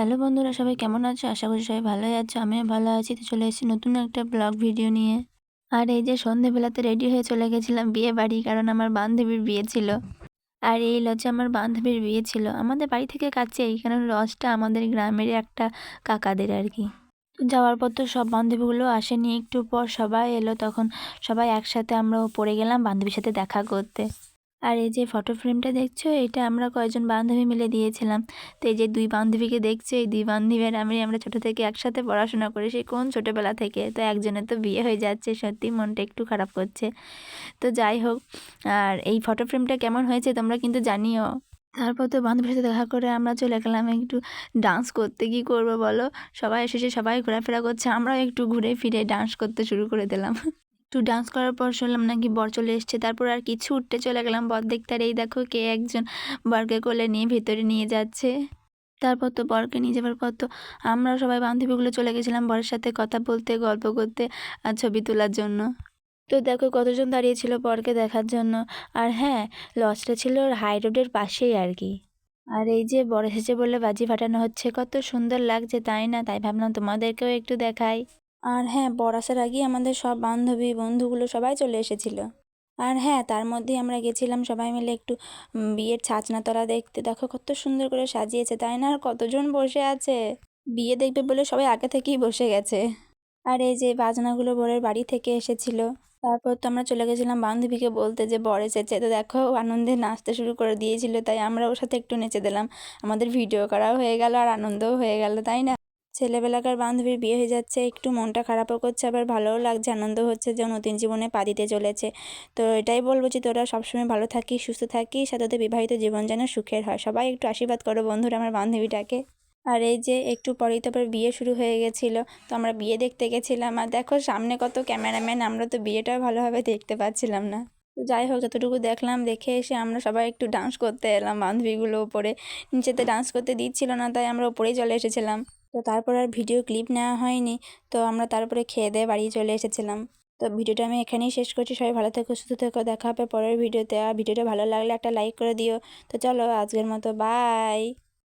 Hello বন্ধুরা, সবাই কেমন আছো? আশা করি সবাই ভালোই আছো, আমিও ভালো আছি। তো চলে এসেছি নতুন একটা ব্লগ ভিডিও নিয়ে। আর এই যে সন্ধেবেলাতে রেডি হয়ে চলে গেছিলাম বিয়ে বাড়ি কারণ আমার বান্ধবীর বিয়ে ছিল। আর এই লজে আমার বান্ধবীর বিয়ে ছিল। আমাদের বাড়ি থেকে কাছেই কারণ লজটা আমাদের গ্রামের একটা কাকাদের আর কি। যাওয়ার পর তো সব বান্ধবীগুলো আসেনি, একটু পর সবাই এলো। তখন সবাই একসাথে আমরা পড়ে গেলাম বান্ধবীর সাথে দেখা করতে। আর এই যে ফটো ফ্রেমটা দেখছ, এটা আমরা কয়েকজন বান্ধবী মিলে দিয়েছিলাম। তো এই যে দুই বান্ধবীকে দেখছ, এই দুই বান্ধবী আর আমি, আমরা ছোটো থেকে একসাথে পড়াশোনা করি সেই কোন ছোটোবেলা থেকে? তো একজনের তো বিয়ে হয়ে যাচ্ছে, সত্যি মনটা একটু খারাপ করছে। তো যাই হোক, আর এই ফটো ফ্রেমটা কেমন হয়েছে তোমরা কিন্তু জানিও। তারপর তো বান্ধবীর সাথে দেখা করে আমরা চলে গেলাম একটু ডান্স করতে। কী করব বলো? সবাই এসেছে, সবাই ঘোরাফেরা করছে, আমরাও একটু ঘুরে ফিরে ডান্স করতে শুরু করে দিলাম। একটু ডান্স করার পর শুনলাম নাকি বর চলে এসছে। তারপর আর কিছু উঠতে চলে গেলাম। বর দেখতে আর এই দেখো কে একজন বরকে কোলে নিয়ে ভেতরে নিয়ে যাচ্ছে। তারপর তো বরকে নিয়ে যাবার পর তো আমরা সবাই বান্ধবীগুলো চলে গেছিলাম বরের সাথে কথা বলতে, গল্প করতে আর ছবি তোলার জন্য। তো দেখো কতজন দাঁড়িয়েছিল বরকে দেখার জন্য। আর হ্যাঁ লজটা ছিল হাই রোডের পাশেই আর কি। আর এই যে বর এসেছে বলে বাজি ফাটানো হচ্ছে। কত সুন্দর লাগছে, তাই না? তাই ভাবলাম তোমাদেরকেও একটু দেখাই। আর হ্যাঁ বর আসার আগেই আমাদের সব বান্ধবী, বন্ধুগুলো সবাই চলে এসেছিল। আর হ্যাঁ তার মধ্যেই আমরা গেছিলাম সবাই মিলে একটু বিয়ের ছাচনাতলা দেখতে। দেখো কত সুন্দর করে সাজিয়েছে, তাই না? আর কতজন বসে আছে? বিয়ে দেখবে বলে সবাই আগে থেকেই বসে গেছে। আর এই যে বাজনাগুলো বরের বাড়ি থেকে এসেছিল। তারপর তো আমরা চলে গেছিলাম বান্ধবীকে বলতে যে, বর এসেছে। তো দেখো আনন্দে নাচতে শুরু করে দিয়েছিল, তাই আমরা ওর সাথে একটু নেচে দিলাম। আমাদের ভিডিও করাও হয়ে গেল আর আনন্দও হয়ে গেল, তাই না? ছেলেবেলাকার বান্ধবীর বিয়ে হয়ে যাচ্ছে, একটু মনটা খারাপও করছে, আবার ভালোও লাগছে, আনন্দ হচ্ছে যে নতুন জীবনে পা দিতে চলেছে। তো এটাই বলব যে তোরা সবসময় ভালো থাকিস, সুস্থ থাকিস তোদের বিবাহিত জীবন যেন সুখের হয়। সবাই একটু আশীর্বাদ করো বন্ধুরা আমার বান্ধবীটাকে। আর এই যে একটু পরেই তারপর বিয়ে শুরু হয়ে গেছিল, তো আমরা বিয়ে দেখতে গেছিলাম। আর দেখো সামনে কত ক্যামেরাম্যান, আমরা তো বিয়েটাও ভালোভাবে দেখতে পাচ্ছিলাম না। তো যাই হোক যতটুকু দেখলাম, দেখে এসে আমরা সবাই একটু ডান্স করতে এলাম বান্ধবীগুলো ওপরে নিচেতে ডান্স করতে দিচ্ছিল না, তাই আমরা ওপরেই চলে এসেছিলাম। তো তারপর আর ভিডিও ক্লিপ নেওয়া হয়নি। তো আমরা তারপরে খেয়ে দেয়ে বাড়ি চলে এসেছিলাম। তো ভিডিওটা আমি এখানেই শেষ করছি। সবাই ভালো থেকো, সুস্থ থেকো। দেখা হবে পরের ভিডিওতে। আর ভিডিওটা ভালো লাগলে একটা লাইক করে দিও। তো চলো আজকের মতো বাই